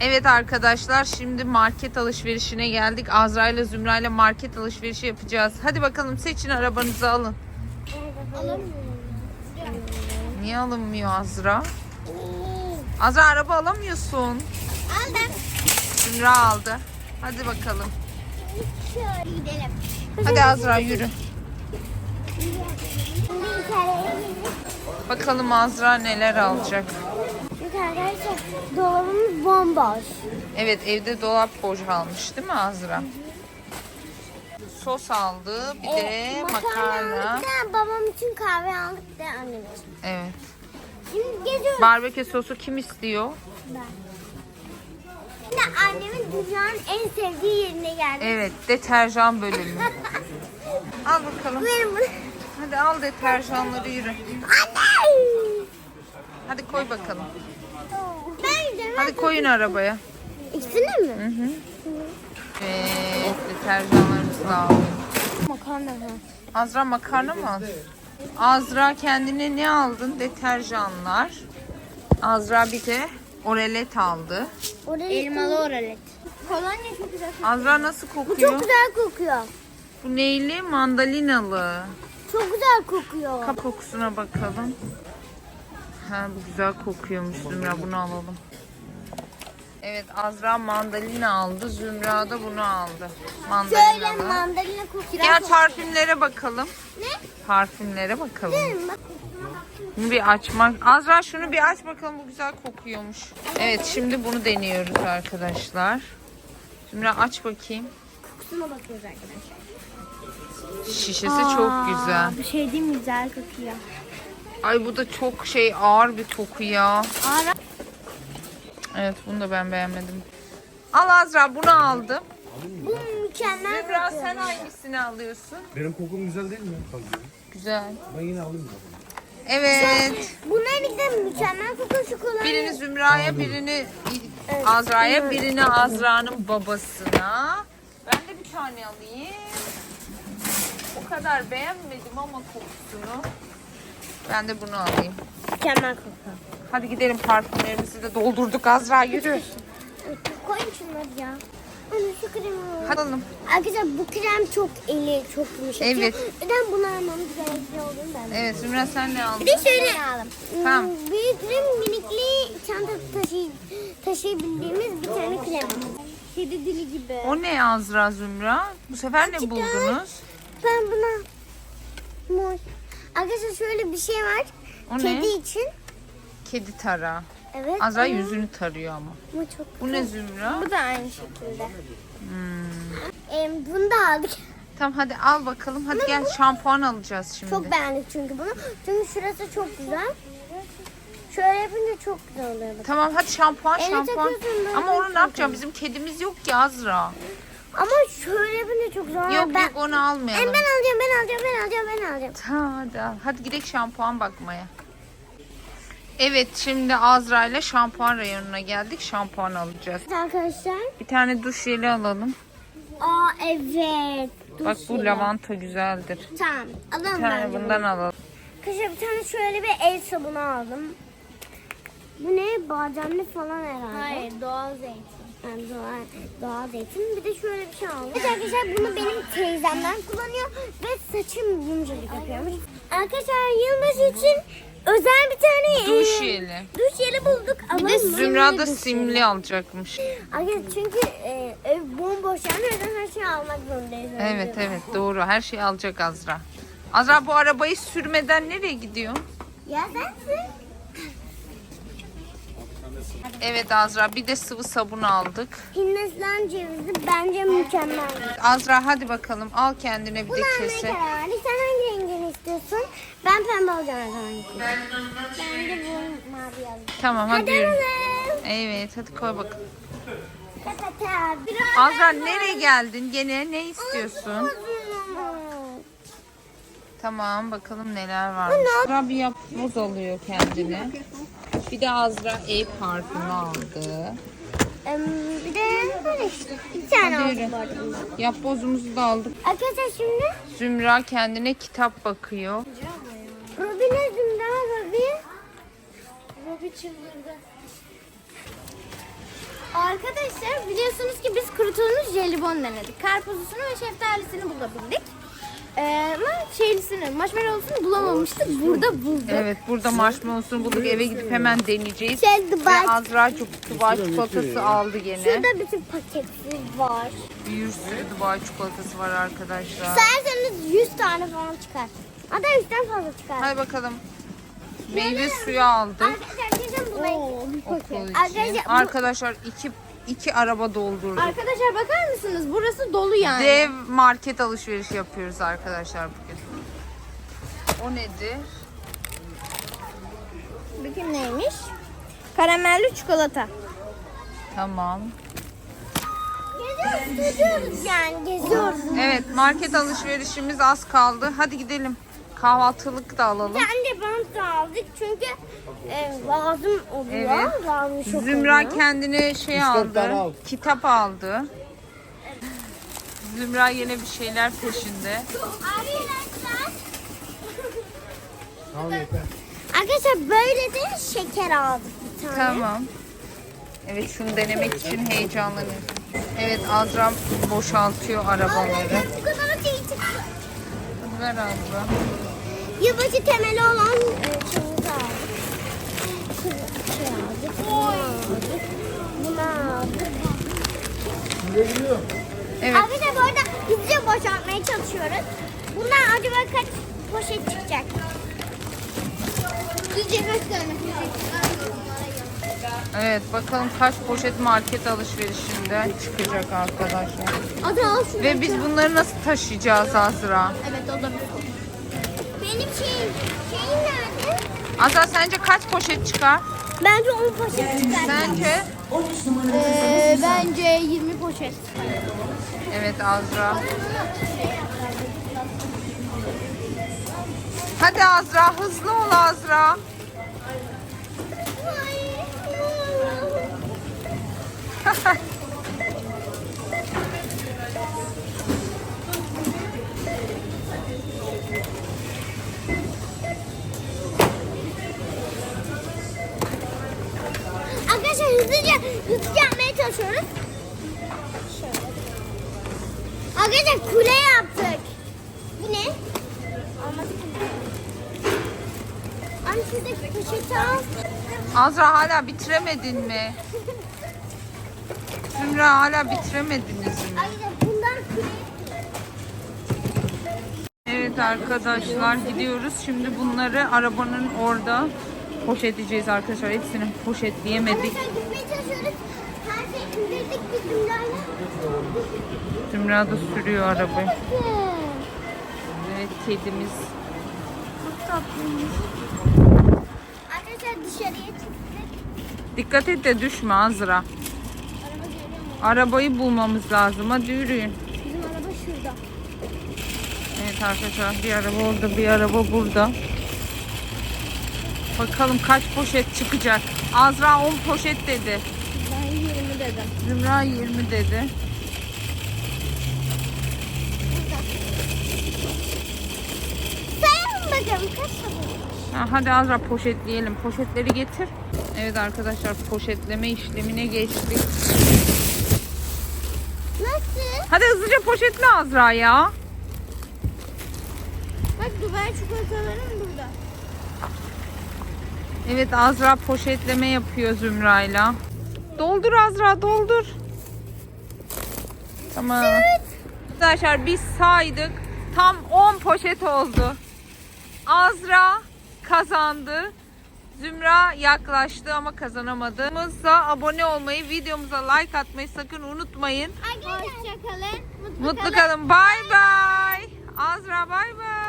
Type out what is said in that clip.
Evet arkadaşlar şimdi market alışverişine geldik. Azra ile Zümra ile market alışverişi yapacağız. Hadi bakalım seçin arabanızı alın. Niye alınmıyor Azra? Azra araba alamıyorsun. Aldım. Zümra aldı. Hadi bakalım. Şöyle gidelim. Hadi Azra yürü. Bakalım Azra neler alacak. Arkadaşlar dolabımız bomboş. Evet evde dolap boşalmış değil mi Azra? Sos aldı bir de Evet, makarna. babam için kahve aldık da annem için. Evet. Şimdi geziyoruz. Barbekü sosu kim istiyor? ben. Şimdi annemin dünyanın en sevdiği yerine geldik. Evet deterjan bölümü. Al bakalım. Benim. Hadi al deterjanları yürü. Anne! Hadi koy bakalım. Hadi koyun arabaya. İkisini mi? Hı hı. Evet deterjanlarımızı da aldık. Makarna ha. Azra makarna mı aldın? Azra kendine ne aldın? Deterjanlar. Azra bir de orelet aldı. Elmalı oralet. Kolonya çok güzel. Azra nasıl Bu kokuyor? çok güzel kokuyor. Bu neyli? Mandalinalı. Çok güzel kokuyor. Kap kokusuna bakalım. Ha bu güzel kokuyormuş Zümra bunu alalım. Evet Azra mandalina aldı. Zümra da bunu aldı. Şöyle Mandalinalı. mandalina kokuyor. Gel parfümlere bakalım. Ne? Parfümlere bakalım. Bak. Bunu bir açmak. Azra şunu bir aç bakalım bu güzel kokuyormuş. Evet şimdi bunu deniyoruz arkadaşlar. Zümra aç bakayım. Kokusuna bakıyoruz arkadaşlar. Şişesi çok güzel. Bir şey değil mi? Güzel kokuyor. Ay bu da çok şey ağır bir koku ya. Ara. Evet bunu da ben beğenmedim. Al Azra bunu aldım. Bu mükemmel kokuyor. sen hangisini alıyorsun? Benim kokum güzel değil mi? Güzel. Ben yine alayım mı? Evet. Bunlar ikisi mükemmel kokuyor kolonya. Birini Zümra'ya, birini Azra'ya, birini Azra'nın babasına. Ben de bir tane alayım. O kadar beğenmedim ama kokusunu. Ben de bunu alayım. Mükemmel kokuyor. Hadi gidelim parfümlerimizi de doldurduk Azra yürü. Koyun şunları ya. Anne şu kremi al. Hadi alalım. Arkadaşlar bu krem çok eli çok yumuşak. Evet. Neden bunu almamız gerekli olduğunu ben Evet Zümra sen ne aldın? Bir de şöyle alalım. Tamam. Hmm, Büyüklerin minikli çanta taşı, taşıyabildiğimiz bir tane krem. Kedi dili gibi. O ne Azra Zümra? Bu sefer ne buldunuz? Ben buna mor. Arkadaşlar şöyle bir şey var. O Kedi ne? için. Kedi tara. Evet. Azra ama- yüzünü tarıyor ama. ama çok Bu ne Zümra? Bu da aynı şekilde. Ee, bunu da aldık. Tamam hadi al bakalım. Hadi gel şampuan alacağız şimdi. Çok beğendik çünkü bunu. Çünkü şurası çok güzel. Şöyle yapınca çok güzel oluyor. Tamam hadi şampuan Eline şampuan. takıyorsun, böyle Ama onu ne yapacağım? Bizim kedimiz yok ki Azra. Ama şöyle yapınca çok güzel. Yok ben, yok onu almayalım. ben alacağım, ben alacağım, ben alacağım, ben alacağım. Tamam hadi al. Hadi gidelim şampuan bakmaya. Evet şimdi Azra ile şampuan reyonuna geldik. Şampuan alacağız. Arkadaşlar. Bir tane duş jeli alalım. Aa evet. Bak Duş bu jeli. lavanta güzeldir. Tamam. Bir Alalım tane bence bundan bunu. alalım. Arkadaşlar bir tane şöyle bir el sabunu aldım. Bu ne? Bademli falan herhalde. Hayır doğal zeytin. Yani doğal, doğal zeytin. Bir de şöyle bir şey aldım. Evet arkadaşlar bunu benim teyzemden kullanıyor ve saçım yumuşacık yapıyormuş. Arkadaşlar yılbaşı için özel bir tane Duş jeli. duş jeli bulduk. Ama Bir de Zümra da simli alacakmış. Arkadaşlar çünkü e, ev bomboş yani her şeyi almak zorundayız. Evet evet doğru. Her şeyi alacak Azra. Azra bu arabayı sürmeden nereye gidiyor? Ya sensin. Evet Azra bir de sıvı sabun aldık. Hindistan cevizi bence mükemmel. Azra hadi bakalım al kendine bir Bunu de almaya kese. karar verdik. Sen hangi rengini istiyorsun? Ben pembe alacağım zaman. Ben de bu mavi alacağım. Tamam hadi Hadi yürü. alalım. Evet hadi koy bakalım. Azra nereye geldin? Gene ne istiyorsun? Tamam bakalım neler varmış. Azra bir yapboz alıyor kendine. Bir de Azra ev parfümü aldı. Bir de böyle işte. İki tane Hadi aldım bu arada. Yapbozumuzu da aldık. Arkadaşlar şimdi Zümra kendine kitap bakıyor. Robin'e Zümra Robin. Robin çıldırdı. Arkadaşlar biliyorsunuz ki biz kurutulmuş jelibon denedik. Karpuzlusunu ve şeftalisini bulabildik. Ee, ama şeylisini, marshmallow'sunu bulamamıştık. Burada bulduk. Evet burada marshmallow'unu bulduk eve gidip hemen deneyeceğiz. Şey, Ve Dubai. Azra çok Dubai çikolatası aldı gene. Şurada bütün paketli var. Bir sürü Dubai çikolatası var arkadaşlar. Sayarsanız 100 tane falan çıkar. Hatta 100'den fazla çıkar. Hadi bakalım. Meyve suyu aldık. Arkadaşlar kesin bulayım. Okul için. Arkadaşlar, bu- Arkadaşlar iki, iki araba doldurduk. Arkadaşlar bakar mısınız? Burası dolu yani. Dev market alışverişi yapıyoruz arkadaşlar bugün. O nedir? Bakın neymiş? Karamelli çikolata. Tamam. Geziyoruz, geziyoruz yani geziyoruz. Evet market alışverişimiz az kaldı. Hadi gidelim. Kahvaltılık da alalım. Bir bant da aldık çünkü e, lazım oluyor. Evet. Lazım çok Zümra oluyor. kendine şey aldı. al. Kitap aldı. Zümra yine bir şeyler peşinde. Arkadaşlar. Böyle de şeker aldık bir tane. Tamam. Evet şunu denemek için heyecanlanıyorum. Evet Azra boşaltıyor arabaları. Ver Azra. Yılbaşı temeli olan e, şeyimizi aldık. Şey aldık. Bunu aldık. Bunu aldık. Evet Arkadaşlar bu arada hızlıca boşaltmaya çalışıyoruz. Bundan acaba kaç poşet çıkacak? Sizce kaç tane Evet bakalım kaç poşet market alışverişinde çıkacak arkadaşlar. Şunu. Ve biz bunları nasıl taşıyacağız Azra? Evet o da Benim şeyim, şeyim nerede? Azra sence kaç poşet çıkar? Bence 10 poşet çıkar. Sence? Ee, bence 20 poşet. Evet Azra. Hadi Azra hızlı ol Azra. çalışıyoruz. Şöyle. Arkadaşlar kule yaptık. Bu ne? Almadık mı? Anne şuradaki poşeti al. Azra hala bitiremedin mi? Zümra hala bitiremediniz mi? Arkadaşlar bundan kule Evet arkadaşlar gidiyoruz. Şimdi bunları arabanın orada poşetleyeceğiz arkadaşlar. Hepsini poşetleyemedik. Arkadaşlar gitmeye çalışıyoruz. Her şeyi indirdik biz Zümra'yla. Zümra da sürüyor arabayı. Evet kedimiz. Çok tatlıymış. Arkadaşlar dışarıya çıktık. Dikkat et de düşme Azra. Arabayı bulmamız lazım. Hadi yürüyün. Bizim araba şurada. Evet arkadaşlar bir araba orada bir araba burada. Bakalım kaç poşet çıkacak. Azra 10 poşet dedi. Ben 20 dedim. Zümra 20 dedi. Sayalım bakalım kaç tane? Ha, hadi Azra poşetleyelim. Poşetleri getir. Evet arkadaşlar poşetleme işlemine geçtik. Nasıl? Hadi hızlıca poşetle Azra ya. Bak Dubai çikolatalarım burada. Evet Azra poşetleme yapıyor Zümra'yla. Doldur Azra doldur. Tamam. Arkadaşlar biz saydık. Tam 10 poşet oldu. Azra kazandı. Zümra yaklaştı ama kazanamadı. Kanalımıza abone olmayı, videomuza like atmayı sakın unutmayın. Hoşçakalın. Mutlu kalın. Bay bay. Azra bay bay.